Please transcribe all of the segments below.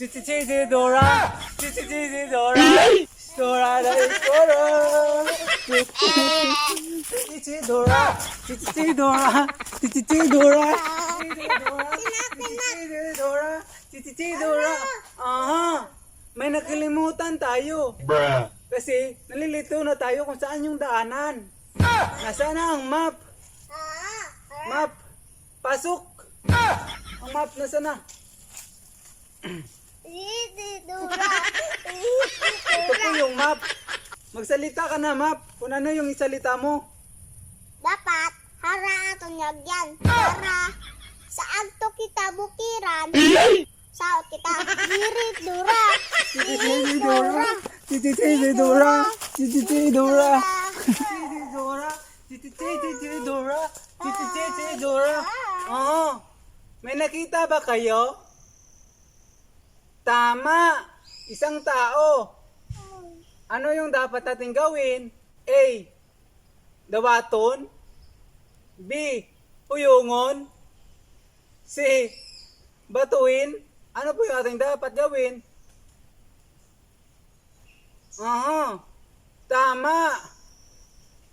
Chichichi Dora. Chichichi Dora. Dora the Explorer. Chichichi Dora. Chichichi Dora. Chichichi Dora. Chichichi Dora. Chichichi Dora. Aha. May nakalimutan tayo. Bruh. Kasi nalilito na tayo kung saan yung daanan. Nasaan na ang map? Map. Pasok. Ang map nasaan na? Ito po yung map. Magsalita ka na map. Kung ano yung isalita mo. Dapat hara ato yan. Para sa agto kita bukiran. Sa kita dirit dura. Chichichi Dora. Chichichi Dora. Chichichi Dora. Chichichi Dora. Chichichi Dora. Chichichi Dora. Oo. May nakita ba kayo? Tama. Isang tao. Ano yung dapat natin gawin? A. Dawaton. B. Uyungon. C. Batuin. Ano po yung ating dapat gawin? Aha. Tama.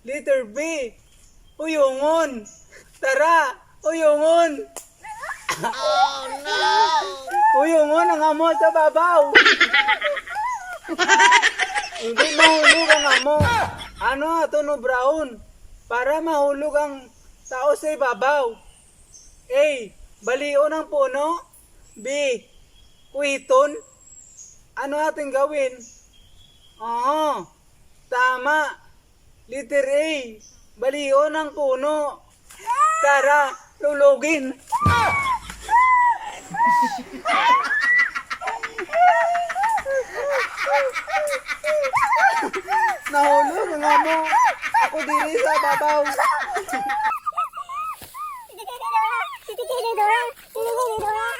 Letter B. Uyungon. Tara. Uyungon. Oh no. Uyungon ang amo sa babaw. Hindi mahulog ang amo. Ano ato no brown? Para mahulog ang tao sa ibabaw. A. Balion ang puno. B. Kuiton. Ano ating gawin? Oo. Tama. Letter A. Balion ang puno. Tara, lulugin. Nahulog mama mo. Ako diri eh, sa babaw. Dito, dito, dito, dito, dito, dito, dito,